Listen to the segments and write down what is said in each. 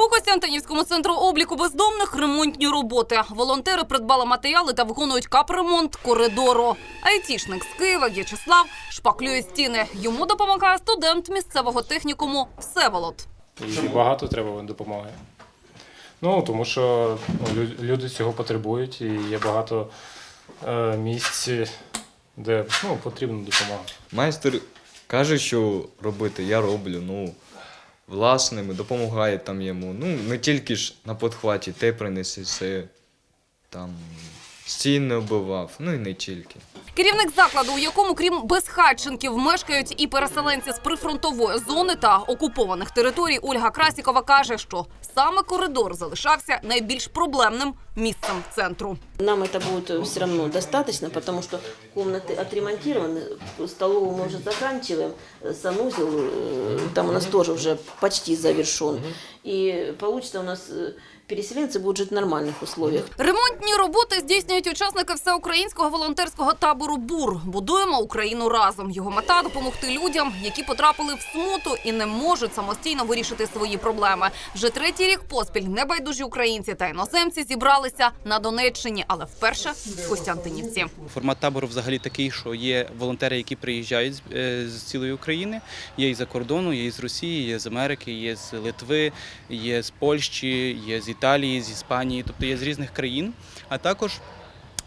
У Костянтинівському центру обліку бездомних ремонтні роботи. Волонтери придбали матеріали та виконують капремонт коридору. Айтішник з Києва В'ячеслав шпаклює стіни. Йому допомагає студент місцевого технікуму Всеволод. І багато треба допомоги. Ну, тому що ну, люди цього потребують, і є багато е, місць, де ну, потрібна допомога. Майстер каже, що робити, я роблю. Ну, власними, допомагає там йому. Ну, не тільки ж на подхваті, те принеси все, там стіни оббивав, ну і не тільки. Керівник закладу, у якому крім безхатченків мешкають і переселенці з прифронтової зони та окупованих територій, Ольга Красікова каже, що саме коридор залишався найбільш проблемним місцем центру. Нам это будет все равно достаточно, потому что комнаты отремонтированы, столовую мы уже заканчиваем, э, санузел э, там у нас тоже уже почти завершен. И получится у нас э, переселенцы будут жить в нормальных условиях. Ремонтні роботи здійснюють учасники всеукраїнського волонтерського табору БУР. Будуємо Україну разом. Його мета допомогти людям, які потрапили в смуту і не можуть самостійно вирішити свої проблеми. Вже третій рік поспіль небайдужі українці та іноземці зібралися на Донеччині, але вперше в Костянтинівці. Формат табору взагалі такий, що є волонтери, які приїжджають з- е, з цілої України. Є і за кордону, є і з Росії, є з Америки, є з Литви, є з Польщі, є з Італії, з Іспанії, тобто є з різних країн, а також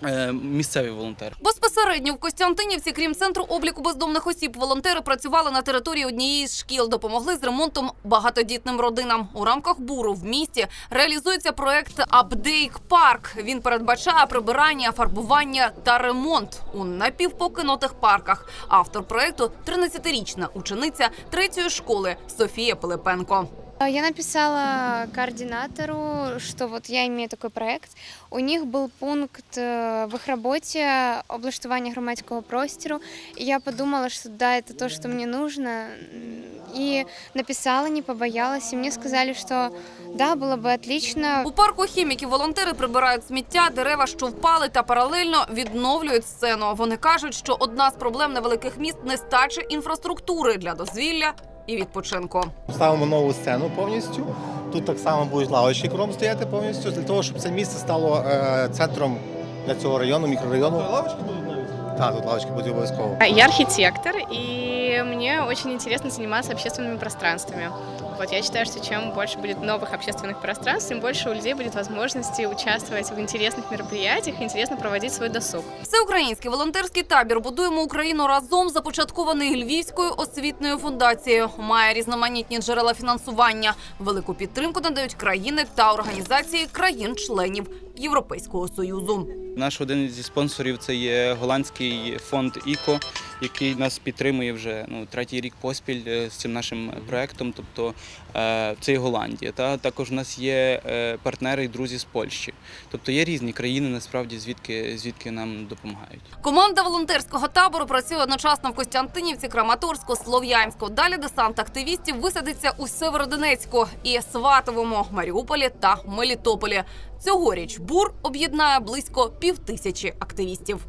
е, місцеві волонтери. Безпосередньо в Костянтинівці, крім центру обліку бездомних осіб, волонтери працювали на території однієї з шкіл, допомогли з ремонтом багатодітним родинам. У рамках буру в місті реалізується проект Апдейк Парк. Він передбачає прибирання, фарбування та ремонт у напівпокинутих парках. Автор проекту – 13-річна учениця третьої школи Софія Пилипенко. Я написала координатору, что вот я имею такой проект. У них был пункт э, в их работе облаштування громадського простору. И я подумала, что да, это то, что мне нужно. И написала, не побоялась. И мне сказали, что да, было бы отлично. У парку хіміків волонтери прибирають сміття, дерева, що впали, та паралельно відновлюють сцену. Вони кажуть, що одна з проблем невеликих міст нестача інфраструктури для дозвілля і відпочинку. Ставимо нову сцену повністю. Тут так само будуть лавочки кром стояти повністю для того, щоб це місце стало е, центром для цього району, мікрорайону. Лавочки будуть навіть? Так, тут лавочки будуть обов'язково. Я архитектор, и мне очень интересно заниматься общественными пространствами. Вот я считаю, что чем больше будет новых общественных пространств, тем больше у людей будет возможности участвовать в интересных мероприятиях, интересно проводить свой досуг. Всеукраїнський волонтерський табір «Будуємо Україну разом» започаткований Львівською освітньою фундацією. Має різноманітні джерела фінансування. Велику підтримку надають країни та організації країн-членів Європейського союзу. Наш один зі спонсорів це є голландський фонд ІКО, який нас підтримує вже ну, третій рік поспіль е, з цим нашим проектом. Тобто е, це є Голландія. Та також у нас є е, партнери і друзі з Польщі. Тобто є різні країни, насправді звідки звідки нам допомагають. Команда волонтерського табору працює одночасно в Костянтинівці, Краматорську, Слов'янську. Далі десант активістів висадиться у Северодонецьку і Сватовому, Маріуполі та Мелітополі. Цьогоріч бур об'єднає близько півтисячі активістів.